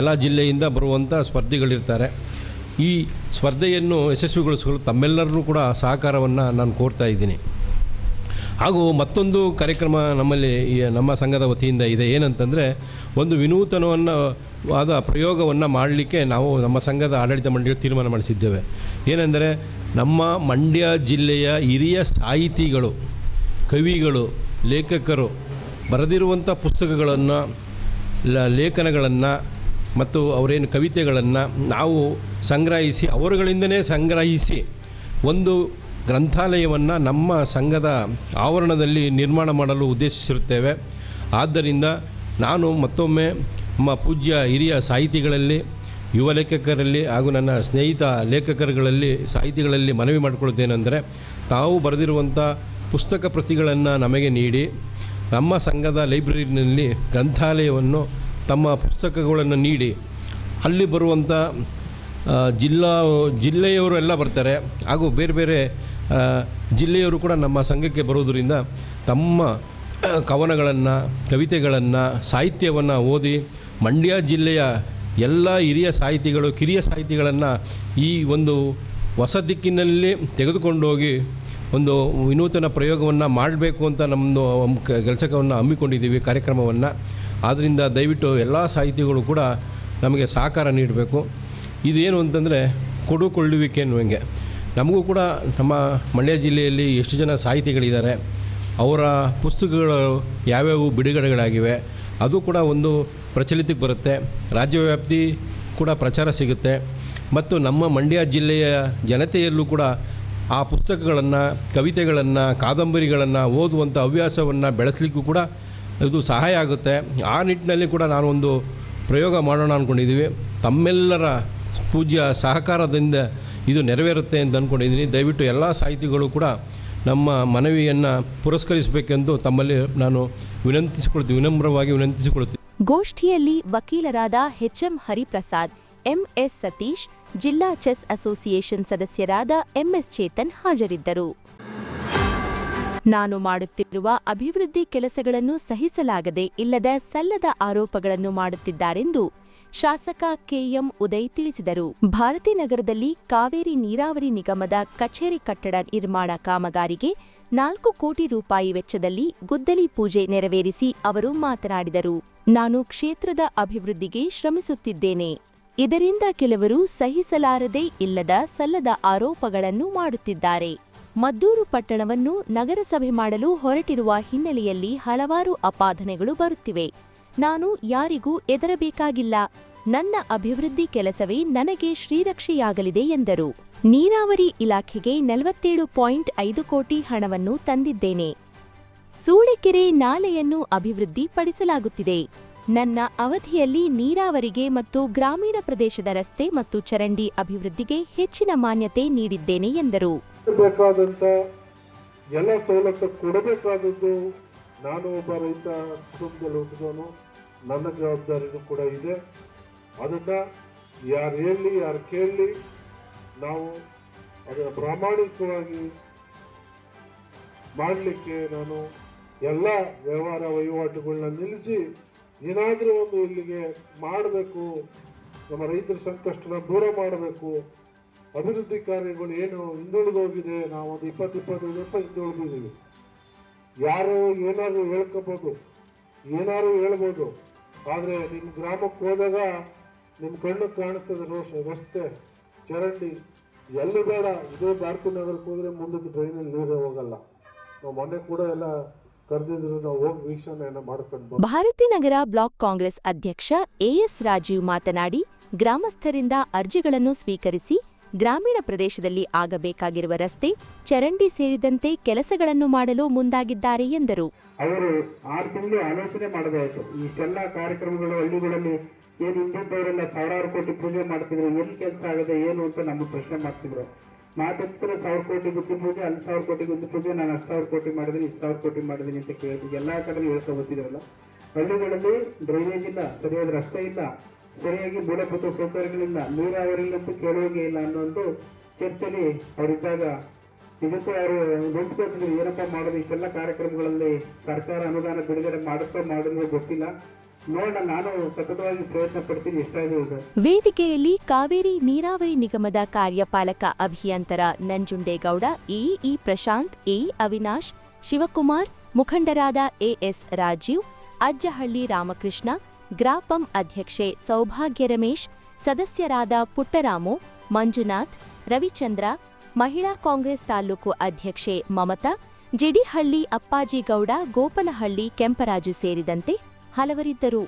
S10: ಎಲ್ಲ ಜಿಲ್ಲೆಯಿಂದ ಬರುವಂಥ ಸ್ಪರ್ಧಿಗಳಿರ್ತಾರೆ. ಈ ಸ್ಪರ್ಧೆಯನ್ನು ಯಶಸ್ವಿಗೊಳಿಸಲು ತಮ್ಮೆಲ್ಲರೂ ಕೂಡ ಸಹಕಾರವನ್ನು ನಾನು ಕೋರ್ತಾ ಇದ್ದೀನಿ. ಹಾಗೂ ಮತ್ತೊಂದು ಕಾರ್ಯಕ್ರಮ ನಮ್ಮಲ್ಲಿ ನಮ್ಮ ಸಂಘದ ವತಿಯಿಂದ ಇದೆ. ಏನಂತಂದರೆ ಒಂದು ವಿನೂತನವನ್ನು ವಾದ ಪ್ರಯೋಗವನ್ನು ಮಾಡಲಿಕ್ಕೆ ನಾವು ನಮ್ಮ ಸಂಘದ ಆಡಳಿತ ಮಂಡಳಿ ತೀರ್ಮಾನ ಮಾಡಿಸಿದ್ದೇವೆ. ಏನೆಂದರೆ, ನಮ್ಮ ಮಂಡ್ಯ ಜಿಲ್ಲೆಯ ಹಿರಿಯ ಸಾಹಿತಿಗಳು, ಕವಿಗಳು, ಲೇಖಕರು ಬರೆದಿರುವಂಥ ಪುಸ್ತಕಗಳನ್ನು ಲೇಖನಗಳನ್ನು ಮತ್ತು ಅವರೇನು ಕವಿತೆಗಳನ್ನು ನಾವು ಸಂಗ್ರಹಿಸಿ, ಅವರುಗಳಿಂದನೇ ಸಂಗ್ರಹಿಸಿ ಒಂದು ಗ್ರಂಥಾಲಯವನ್ನು ನಮ್ಮ ಸಂಘದ ಆವರಣದಲ್ಲಿ ನಿರ್ಮಾಣ ಮಾಡಲು ಉದ್ದೇಶಿಸಿರುತ್ತೇವೆ. ಆದ್ದರಿಂದ ನಾನು ಮತ್ತೊಮ್ಮೆ ನಮ್ಮ ಪೂಜ್ಯ ಹಿರಿಯ ಸಾಹಿತಿಗಳಲ್ಲಿ, ಯುವ ಲೇಖಕರಲ್ಲಿ ಹಾಗೂ ನನ್ನ ಸ್ನೇಹಿತ ಲೇಖಕರುಗಳಲ್ಲಿ, ಸಾಹಿತಿಗಳಲ್ಲಿ ಮನವಿ ಮಾಡಿಕೊಳ್ಳೋದೇನೆಂದರೆ ತಾವು ಬರೆದಿರುವಂಥ ಪುಸ್ತಕ ಪ್ರತಿಗಳನ್ನು ನಮಗೆ ನೀಡಿ, ನಮ್ಮ ಸಂಘದ ಲೈಬ್ರರಿನಲ್ಲಿ ಗ್ರಂಥಾಲಯವನ್ನು, ತಮ್ಮ ಪುಸ್ತಕಗಳನ್ನು ನೀಡಿ, ಅಲ್ಲಿ ಬರುವಂಥ ಜಿಲ್ಲಾ, ಜಿಲ್ಲೆಯವರು ಎಲ್ಲ ಬರ್ತಾರೆ, ಹಾಗೂ ಬೇರೆ ಬೇರೆ ಜಿಲ್ಲೆಯವರು ಕೂಡ ನಮ್ಮ ಸಂಘಕ್ಕೆ ಬರೋದರಿಂದ ತಮ್ಮ ಕವನಗಳನ್ನು, ಕವಿತೆಗಳನ್ನು, ಸಾಹಿತ್ಯವನ್ನು ಓದಿ ಮಂಡ್ಯ ಜಿಲ್ಲೆಯ ಎಲ್ಲ ಹಿರಿಯ ಸಾಹಿತಿಗಳು, ಕಿರಿಯ ಸಾಹಿತಿಗಳನ್ನು ಈ ಒಂದು ಹೊಸ ದಿಕ್ಕಿನಲ್ಲಿ ತೆಗೆದುಕೊಂಡೋಗಿ ಒಂದು ವಿನೂತನ ಪ್ರಯೋಗವನ್ನು ಮಾಡಬೇಕು ಅಂತ ನಮ್ಮದು ಕೆಲಸವನ್ನು ಹಮ್ಮಿಕೊಂಡಿದ್ದೀವಿ ಕಾರ್ಯಕ್ರಮವನ್ನು. ಆದ್ದರಿಂದ ದಯವಿಟ್ಟು ಎಲ್ಲ ಸಾಹಿತಿಗಳು ಕೂಡ ನಮಗೆ ಸಹಕಾರ ನೀಡಬೇಕು. ಇದೇನು ಅಂತಂದರೆ ಕೊಡುಕೊಳ್ಳುವಿಕೆ ಅನ್ನುವಂಗೆ ನಮಗೂ ಕೂಡ ನಮ್ಮ ಮಂಡ್ಯ ಜಿಲ್ಲೆಯಲ್ಲಿ ಎಷ್ಟು ಜನ ಸಾಹಿತಿಗಳಿದ್ದಾರೆ, ಅವರ ಪುಸ್ತಕಗಳು ಯಾವ್ಯಾವ ಬಿಡುಗಡೆಗಳಾಗಿವೆ, ಅದು ಕೂಡ ಒಂದು ಪ್ರಚಲಿತಕ್ಕೆ ಬರುತ್ತೆ. ರಾಜ್ಯವ್ಯಾಪ್ತಿ ಕೂಡ ಪ್ರಚಾರ ಸಿಗುತ್ತೆ. ಮತ್ತು ನಮ್ಮ ಮಂಡ್ಯ ಜಿಲ್ಲೆಯ ಜನತೆಯಲ್ಲೂ ಕೂಡ ಆ ಪುಸ್ತಕಗಳನ್ನು, ಕವಿತೆಗಳನ್ನು, ಕಾದಂಬರಿಗಳನ್ನು ಓದುವಂಥ ಹವ್ಯಾಸವನ್ನು ಬೆಳೆಸಲಿಕ್ಕೂ ಕೂಡ ಇದು ಸಹಾಯ ಆಗುತ್ತೆ. ಆ ನಿಟ್ಟಿನಲ್ಲಿ ಕೂಡ ನಾನೊಂದು ಪ್ರಯೋಗ ಮಾಡೋಣ ಅಂದ್ಕೊಂಡಿದ್ದೀವಿ ತಮ್ಮೆಲ್ಲರ ಪೂಜ್ಯ ಸಹಕಾರದಿಂದ ಇದು ನೆರವೇರುತ್ತೆ ಅಂತ ಅಂದ್ಕೊಂಡಿದ್ದೀನಿ ದಯವಿಟ್ಟು ಎಲ್ಲ ಸಾಹಿತಿಗಳು ಕೂಡ ನಮ್ಮ ಮನವಿಯನ್ನು ಪುರಸ್ಕರಿಸಬೇಕೆಂದು ತಮ್ಮಲ್ಲಿ ನಾನು ವಿನಂತಿಸಿಕೊಳ್ತೀನಿ ವಿನಮ್ರವಾಗಿ ವಿನಂತಿಸಿಕೊಳ್ತೀನಿ.
S1: ಗೋಷ್ಠಿಯಲ್ಲಿ ವಕೀಲರಾದ ಎಚ್ಎಂ ಹರಿಪ್ರಸಾದ್, ಎಂಎಸ್ ಸತೀಶ್, ಜಿಲ್ಲಾ ಚೆಸ್ ಅಸೋಸಿಯೇಷನ್ ಸದಸ್ಯರಾದ ಎಂಎಸ್ ಚೇತನ್ ಹಾಜರಿದ್ದರು. ನಾನು ಮಾಡುತ್ತಿರುವ ಅಭಿವೃದ್ಧಿ ಕೆಲಸಗಳನ್ನು ಸಹಿಸಲಾಗದೆ ಇಲ್ಲದ ಸಲ್ಲದ ಆರೋಪಗಳನ್ನು ಮಾಡುತ್ತಿದ್ದಾರೆಂದು ಶಾಸಕ ಕೆಎಂ ಉದಯ್ ತಿಳಿಸಿದರು. ಭಾರತೀನಗರದಲ್ಲಿ ಕಾವೇರಿ ನೀರಾವರಿ ನಿಗಮದ ಕಚೇರಿ ಕಟ್ಟಡ ನಿರ್ಮಾಣ ಕಾಮಗಾರಿಗೆ ನಾಲ್ಕು ಕೋಟಿ ರೂಪಾಯಿ ವೆಚ್ಚದಲ್ಲಿ ಗುದ್ದಲಿ ಪೂಜೆ ನೆರವೇರಿಸಿ ಅವರು ಮಾತನಾಡಿದರು. ನಾನು ಕ್ಷೇತ್ರದ ಅಭಿವೃದ್ಧಿಗೆ ಶ್ರಮಿಸುತ್ತಿದ್ದೇನೆ. ಇದರಿಂದ ಕೆಲವರು ಸಹಿಸಲಾರದೇ ಇಲ್ಲದ ಸಲ್ಲದ ಆರೋಪಗಳನ್ನು ಮಾಡುತ್ತಿದ್ದಾರೆ. ಮದ್ದೂರು ಪಟ್ಟಣವನ್ನು ನಗರಸಭೆ ಮಾಡಲು ಹೊರಟಿರುವ ಹಿನ್ನೆಲೆಯಲ್ಲಿ ಹಲವಾರು ಅಪಾದನೆಗಳು ಬರುತ್ತಿವೆ. ನಾನು ಯಾರಿಗೂ ಎದರಬೇಕಾಗಿಲ್ಲ ನನ್ನ ಅಭಿವೃದ್ಧಿ ಕೆಲಸವೇ ನನಗೆ ಶ್ರೀರಕ್ಷೆಯಾಗಲಿದೆ ಎಂದರು. ನೀರಾವರಿ ಇಲಾಖೆಗೆ ನಲವತ್ತೇಳು ಪಾಯಿಂಟ್ ಐದು ಕೋಟಿ ಹಣವನ್ನು ತಂದಿದ್ದೇನೆ. ಸೂಳೆಕೆರೆ ನಾಲೆಯನ್ನು ಅಭಿವೃದ್ಧಿಪಡಿಸಲಾಗುತ್ತಿದೆ. ನನ್ನ ಅವಧಿಯಲ್ಲಿ ನೀರಾವರಿಗೆ ಮತ್ತು ಗ್ರಾಮೀಣ ಪ್ರದೇಶದ ರಸ್ತೆ ಮತ್ತು ಚರಂಡಿ ಅಭಿವೃದ್ಧಿಗೆ ಹೆಚ್ಚಿನ ಮಾನ್ಯತೆ ನೀಡಿದ್ದೇನೆ ಎಂದರು.
S11: ಕೊಡಬೇಕಾದದ್ದು ನಾನು ಒಬ್ಬ ರೈತ ಕುಟುಂಬದಲ್ಲಿ ಹುಟ್ಟಿದವನು. ನನ್ನ ಜವಾಬ್ದಾರಿಯೂ ಕೂಡ ಇದೆ. ಅದನ್ನ ಯಾರು ಹೇಳಲಿ ಯಾರು ಕೇಳಲಿ ನಾವು ಅದನ್ನು ಪ್ರಾಮಾಣಿಕವಾಗಿ ಮಾಡಲಿಕ್ಕೆ ನಾನು ಎಲ್ಲ ವ್ಯವಹಾರ ವಹಿವಾಟುಗಳನ್ನ ನಿಲ್ಲಿಸಿ, ಏನಾದರೂ ಒಂದು ಇಲ್ಲಿಗೆ ಮಾಡಬೇಕು, ನಮ್ಮ ರೈತರ ಸಂಕಷ್ಟನ ದೂರ ಮಾಡಬೇಕು, ಅಭಿವೃದ್ಧಿ ಕಾರ್ಯಗಳು ಏನು ಹಿಂದುಳಿದೋಗಿದೆ, ನಾವು ಒಂದು ಇಪ್ಪತ್ತು, ಇಪ್ಪತ್ತೈದು ವರ್ಷ ಹಿಂದುಳಿದಿದ್ದೀವಿ. ಯಾರು ಏನಾದರೂ ಹೇಳ್ಕೋಬೋದು, ಏನಾದ್ರು ಹೇಳ್ಬೋದು, ಆದರೆ ನಿಮ್ಮ ಗ್ರಾಮಕ್ಕೆ ಹೋದಾಗ ನಿಮ್ಮ ಕಣ್ಣು ಕಾಣಿಸ್ತದೆ ರೋಷ ರಸ್ತೆ ಚರಂಡಿ. ಎಲ್ಲಿ ಬೇಡ ಇದೇ ಭಾರತಿ ನಗರಕ್ಕೆ ಹೋದರೆ ಮುಂದಕ್ಕೆ ಡ್ರೈನಲ್ಲಿ ನೀರೇ ಹೋಗಲ್ಲ. ನಾವು ಮೊನ್ನೆ ಕೂಡ ಎಲ್ಲ.
S1: ಭಾರತೀನಗರ ಬ್ಲಾಕ್ ಕಾಂಗ್ರೆಸ್ ಅಧ್ಯಕ್ಷ ಎಎಸ್ ರಾಜೀವ್ ಮಾತನಾಡಿ ಗ್ರಾಮಸ್ಥರಿಂದ ಅರ್ಜಿಗಳನ್ನು ಸ್ವೀಕರಿಸಿ ಗ್ರಾಮೀಣ ಪ್ರದೇಶದಲ್ಲಿ ಆಗಬೇಕಾಗಿರುವ ರಸ್ತೆ ಚರಂಡಿ ಸೇರಿದಂತೆ ಕೆಲಸಗಳನ್ನು ಮಾಡಲು ಮುಂದಾಗಿದ್ದಾರೆ ಎಂದರು.
S12: ಅವರು ಆರು ತಿಂಗಳು ಆಲೋಚನೆ ಮಾಡಬೇಕು ಇಷ್ಟೆಲ್ಲ ಕಾರ್ಯಕ್ರಮಗಳು ಹಳ್ಳಿಗಳಲ್ಲಿ ಏನು ಹಿಂದಿದ್ದವರೆಲ್ಲ ಸಾವಿರಾರು ಕೋಟಿ ಪೂಜೆ ಮಾಡ್ತಿದ್ರು, ಏನು ಕೆಲಸ ಆಗದೆ ಏನು ಅಂತ ನಮಗೆ ಪ್ರಶ್ನೆ ಮಾಡ್ತಿದ್ರು. ಮಾತಾಡ್ತಾರೆ ಸಾವಿರ ಕೋಟಿ ಬುದ್ಧಿ ಪೂಜೆ, ಅಲ್ಲಿ ಸಾವಿರ ಕೋಟಿ ಬುದ್ಧಿ ಪೂಜೆ, ನಾನು ಹತ್ತು ಸಾವಿರ ಕೋಟಿ ಮಾಡಿದ್ದೀನಿ ಇಷ್ಟು ಸಾವಿರ ಕೋಟಿ ಮಾಡಿದ್ದೀನಿ ಅಂತ ಕೇಳ್ತೀವಿ ಎಲ್ಲ ಕಡೆ ಹೇಳ್ತಾ ಬರ್ತಿದ್ರಲ್ಲ ಹಳ್ಳಿಗಳಲ್ಲಿ ಡ್ರೈನೇಜ್ ಇಲ್ಲ, ಸರಿಯಾದ ರಸ್ತೆ ಇಲ್ಲ, ಸರಿಯಾಗಿ ಮೂಲಭೂತ ಸೌಕರ್ಯಗಳಿಲ್ಲ ನೀರಾವರಿಗಳಂತೂ ಕೇಳುವಂಗೆ ಇಲ್ಲ ಒಂದು ಚರ್ಚೆಲಿ ಅವರಿದ್ದಾಗ ಇದಕ್ಕೂ ಅವರು ರೂಪಿಸ್ಕೊಂಡಿದ್ರು ಏನಪ್ಪ ಮಾಡೋದು, ಇಷ್ಟೆಲ್ಲ ಕಾರ್ಯಕ್ರಮಗಳಲ್ಲಿ ಸರ್ಕಾರ ಅನುದಾನ ಬಿಡುಗಡೆ ಮಾಡುತ್ತೋ ಮಾಡೋದು ಗೊತ್ತಿಲ್ಲ.
S1: ವೇದಿಕೆಯಲ್ಲಿ ಕಾವೇರಿ ನೀರಾವರಿ ನಿಗಮದ ಕಾರ್ಯಪಾಲಕ ಅಭಿಯಂತರ Nanjundegowda E E Prashant, A Avinash, Shivakumar, ಮುಖಂಡರಾದ ಎಎಸ್ ರಾಜೀವ್, ಅಜ್ಜಹಳ್ಳಿ ರಾಮಕೃಷ್ಣ, ಗ್ರಾಪಂ ಅಧ್ಯಕ್ಷೆ ಸೌಭಾಗ್ಯ ರಮೇಶ್, ಸದಸ್ಯರಾದ ಪುಟ್ಟರಾಮು, ಮಂಜುನಾಥ್, ರವಿಚಂದ್ರ, ಮಹಿಳಾ ಕಾಂಗ್ರೆಸ್ ತಾಲೂಕು ಅಧ್ಯಕ್ಷೆ ಮಮತಾ, ಜಿಡಿಹಳ್ಳಿ ಅಪ್ಪಾಜಿಗೌಡ, ಗೋಪನಹಳ್ಳಿ ಕೆಂಪರಾಜು ಸೇರಿದಂತೆ ಹಲವರಿದ್ದರು.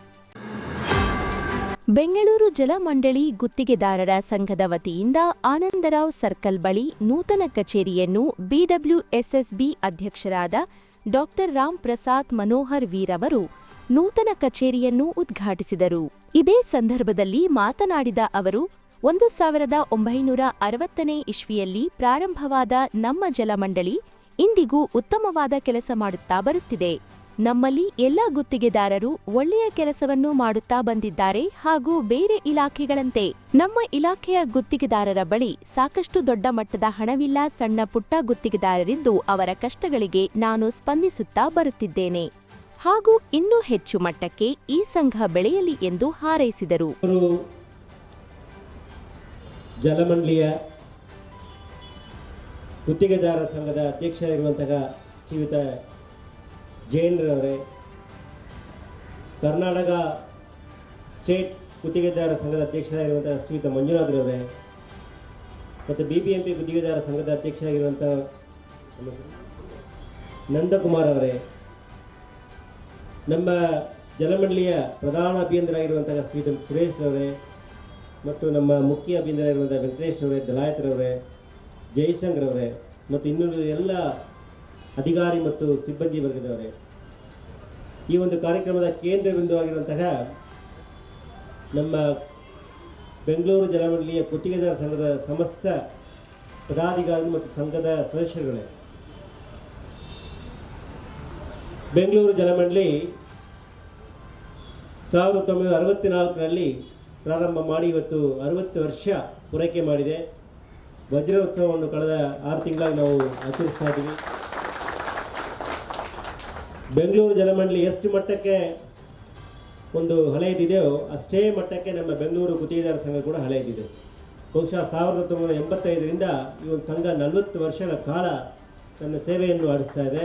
S1: ಬೆಂಗಳೂರು ಜಲಮಂಡಳಿ ಗುತ್ತಿಗೆದಾರರ ಸಂಘದ ವತಿಯಿಂದ ಆನಂದರಾವ್ ಸರ್ಕಲ್ ಬಳಿ ನೂತನ ಕಚೇರಿಯನ್ನು ಬಿಡಬ್ಲ್ಯೂಎಸ್ಎಸ್ಬಿ ಅಧ್ಯಕ್ಷರಾದ ಡಾಕ್ಟರ್ ರಾಮ್ ಪ್ರಸಾದ್ ಮನೋಹರ್ ವೀರ್ ಅವರು ನೂತನ ಕಚೇರಿಯನ್ನು ಉದ್ಘಾಟಿಸಿದರು. ಇದೇ ಸಂದರ್ಭದಲ್ಲಿ ಮಾತನಾಡಿದ ಅವರು, ಒಂದು ಸಾವಿರದ ಒಂಬೈನೂರ ಅರವತ್ತನೇ ಇಸ್ವಿಯಲ್ಲಿ ಪ್ರಾರಂಭವಾದ ನಮ್ಮ ಜಲಮಂಡಳಿ ಇಂದಿಗೂ ಉತ್ತಮವಾದ ಕೆಲಸ ಮಾಡುತ್ತಾ ಬರುತ್ತಿದೆ. ನಮ್ಮಲ್ಲಿ ಎಲ್ಲ ಗುತ್ತಿಗೆದಾರರು ಒಳ್ಳೆಯ ಕೆಲಸವನ್ನು ಮಾಡುತ್ತಾ ಬಂದಿದ್ದಾರೆ ಹಾಗೂ ಬೇರೆ ಇಲಾಖೆಗಳಂತೆ. ನಮ್ಮ ಇಲಾಖೆಯ ಗುತ್ತಿಗೆದಾರರ ಬಳಿ ಸಾಕಷ್ಟು ದೊಡ್ಡ ಮಟ್ಟದ ಹಣವಿಲ್ಲ ಸಣ್ಣ ಪುಟ್ಟ ಗುತ್ತಿಗೆದಾರರಿದ್ದು ಅವರ ಕಷ್ಟಗಳಿಗೆ ನಾನು ಸ್ಪಂದಿಸುತ್ತಾ ಬರುತ್ತಿದ್ದೇನೆ. ಹಾಗೂ ಇನ್ನೂ ಹೆಚ್ಚು ಮಟ್ಟಕ್ಕೆ ಈ ಸಂಘ ಬೆಳೆಯಲಿ ಎಂದು ಹಾರೈಸಿದರು.
S13: ಜಲಮಂಡಳಿಯ ಗುತ್ತಿಗೆದಾರ ಸಂಘದ ಅಧ್ಯಕ್ಷರಾಗಿರುವಂತಹ ಶ್ರೀಯುತ ಜೈನ್ರವರೇ ಕರ್ನಾಟಕ ಸ್ಟೇಟ್ ಗುತ್ತಿಗೆದಾರ ಸಂಘದ ಅಧ್ಯಕ್ಷರಾಗಿರುವಂಥ ಶ್ರೀಯುತ ಮಂಜುನಾಥ್ರವರೇ ಮತ್ತು ಬಿ ಬಿ ಎಂ ಪಿ ಗುತ್ತಿಗೆದಾರ ಸಂಘದ ಅಧ್ಯಕ್ಷರಾಗಿರುವಂಥ ನಂದಕುಮಾರ್ ಅವರೇ. ನಮ್ಮ ಜಲಮಂಡಳಿಯ ಪ್ರಧಾನ ಅಭಿಯಂತರಾಗಿರುವಂತಹ ಶ್ರೀಯುತ ಸುರೇಶ್ ಅವರೇ ಮತ್ತು ನಮ್ಮ ಮುಖ್ಯ ಅಭಿಯಂತರಾಗಿರುವಂಥ ವೆಂಕಟೇಶ್ ಅವರೇ ದಲಾಯತ್ರವರೇ ಜಯಶಂಕರ್ ಅವರೇ ಮತ್ತು ಇನ್ನುಳಿದ ಎಲ್ಲ ಅಧಿಕಾರಿ ಮತ್ತು ಸಿಬ್ಬಂದಿ ವರ್ಗದವರೇ. ಈ ಒಂದು ಕಾರ್ಯಕ್ರಮದ ಕೇಂದ್ರ ಬಿಂದುವಾಗಿರುವಂತಹ ನಮ್ಮ ಬೆಂಗಳೂರು ಜಲಮಂಡಳಿಯ ಗುತ್ತಿಗೆದಾರ ಸಂಘದ ಸಮಸ್ತ ಪದಾಧಿಕಾರಿಗಳು ಮತ್ತು ಸಂಘದ ಸದಸ್ಯರುಗಳೇ. ಬೆಂಗಳೂರು ಜಲಮಂಡಳಿ ಸಾವಿರದ ಒಂಬೈನೂರ ಅರವತ್ತ್ನಾಲ್ಕರಲ್ಲಿ ಪ್ರಾರಂಭ ಮಾಡಿ ಇವತ್ತು ಅರವತ್ತು ವರ್ಷ ಪೂರೈಕೆ ಮಾಡಿದೆ. ವಜ್ರೋತ್ಸವವನ್ನು ಕಳೆದ ಆರು ತಿಂಗಳಾಗಿ ನಾವು ಆಚರಿಸ್ತಾ ಇದ್ದೀವಿ. ಬೆಂಗಳೂರು ಜಲಮಂಡಳಿ ಎಷ್ಟು ಮಟ್ಟಕ್ಕೆ ಒಂದು ಹಳೆಯದಿದೆಯೋ ಅಷ್ಟೇ ಮಟ್ಟಕ್ಕೆ ನಮ್ಮ ಬೆಂಗಳೂರು ಗುತ್ತಿಗೆದಾರ ಸಂಘ ಕೂಡ ಹಳೆಯದಿದೆ ಬಹುಶಃ ಸಾವಿರದ ಒಂಬೈನೂರ ಎಂಬತ್ತೈದರಿಂದ ಈ ಒಂದು ಸಂಘ ನಲವತ್ತು ವರ್ಷಗಳ ಕಾಲ ತನ್ನ ಸೇವೆಯನ್ನು ಆಡಿಸ್ತಾ ಇದೆ.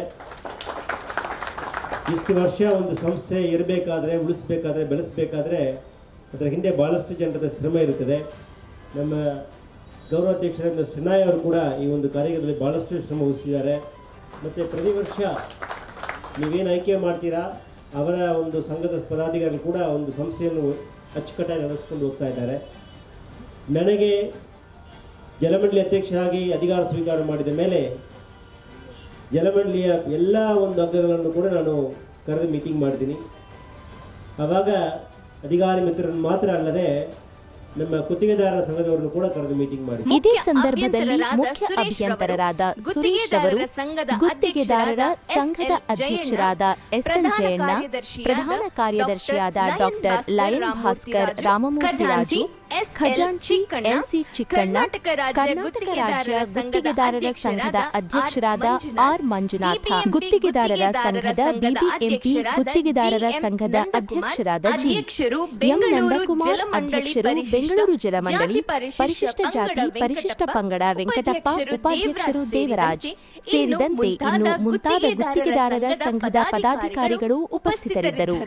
S13: ಇಷ್ಟು ವರ್ಷ ಒಂದು ಸಂಸ್ಥೆ ಇರಬೇಕಾದ್ರೆ, ಉಳಿಸ್ಬೇಕಾದ್ರೆ, ಬೆಳೆಸಬೇಕಾದ್ರೆ ಅದರ ಹಿಂದೆ ಭಾಳಷ್ಟು ಜನರದ ಶ್ರಮ ಇರುತ್ತದೆ. ನಮ್ಮ ಗೌರವಾಧ್ಯಕ್ಷರಾದ ಶನಾಯ್ ಅವರು ಕೂಡ ಈ ಒಂದು ಕಾರ್ಯಕ್ರಮದಲ್ಲಿ ಭಾಳಷ್ಟು ಶ್ರಮ ವಹಿಸಿದ್ದಾರೆ. ಮತ್ತು ಪ್ರತಿ ವರ್ಷ ನೀವೇನು ಆಯ್ಕೆ ಮಾಡ್ತೀರಾ? ಅವರ ಒಂದು ಸಂಘದ ಪದಾಧಿಕಾರಿ ಕೂಡ ಒಂದು ಸಂಸ್ಥೆಯನ್ನು ಅಚ್ಚುಕಟ್ಟಾಗಿ ನಡೆಸ್ಕೊಂಡು ಹೋಗ್ತಾ ಇದ್ದಾರೆ. ನನಗೆ ಜಲಮಂಡಳಿ ಅಧ್ಯಕ್ಷರಾಗಿ ಅಧಿಕಾರ ಸ್ವೀಕಾರ ಮಾಡಿದ ಮೇಲೆ ಜಲಮಂಡಳಿಯ ಎಲ್ಲ ಒಂದು ಅಂಗಗಳನ್ನು ಕೂಡ ನಾನು ಕರೆದು ಮೀಟಿಂಗ್ ಮಾಡಿದ್ದೀನಿ ಆವಾಗ ಅಧಿಕಾರಿ ಮಿತ್ರರನ್ನು ಮಾತ್ರ ಅಲ್ಲದೆ ನಮ್ಮ ಗುತ್ತಿಗೆದಾರರ ಸಂಘದವರನ್ನು ಕೂಡ ಕರೆದು ಮೀಟಿಂಗ್ ಮಾಡಿ.
S1: ಇದೇ ಸಂದರ್ಭದಲ್ಲಿ ಮುಖ್ಯ ಅಭಿಯಂತರರಾದ ಸುರೇಶ್ ಅವರು ಗುತ್ತಿಗೆದಾರರ ಸಂಘದ ಅಧ್ಯಕ್ಷರಾದ ಎಸ್ಎನ್ ಜಯಣ್ಣ ಪ್ರಧಾನ ಕಾರ್ಯದರ್ಶಿಯಾದ ಡಾಕ್ಟರ್ ಲಯನ್ ಭಾಸ್ಕರ್ ರಾಮಮೂರ್ತಿ ರಾಜು ಖಜಾಂಚಿ ಎನ್ಸಿ ಚಿಕ್ಕಣ್ಣ ಕರ್ನಾಟಕ ರಾಜ್ಯ ಗುತ್ತಿಗೆದಾರರ ಸಂಘದ ಅಧ್ಯಕ್ಷರಾದ ಆರ್ ಮಂಜುನಾಥ ಗುತ್ತಿಗೆದಾರರ ಸಂಘದ ಬಿಬಿಎಂಪಿ ಗುತ್ತಿಗೆದಾರರ ಸಂಘದ ಅಧ್ಯಕ್ಷರಾದ ಜಿ ಎಂ ನಂದಕುಮಾರ್ ಅಧ್ಯಕ್ಷರು ಬೆಂಗಳೂರು ಜಲಮಂಡಳಿ ಪರಿಶಿಷ್ಟ ಜಾತಿ ಪರಿಶಿಷ್ಟ ಪಂಗಡ ವೆಂಕಟಪ್ಪ ಉಪಾಧ್ಯಕ್ಷರು ದೇವರಾಜ್ ಸೇರಿದಂತೆ ಇನ್ನು ಮುಂತಾದ ಗುತ್ತಿಗೆದಾರರ ಸಂಘದ ಪದಾಧಿಕಾರಿಗಳು ಉಪಸ್ಥಿತರಿದ್ದರು.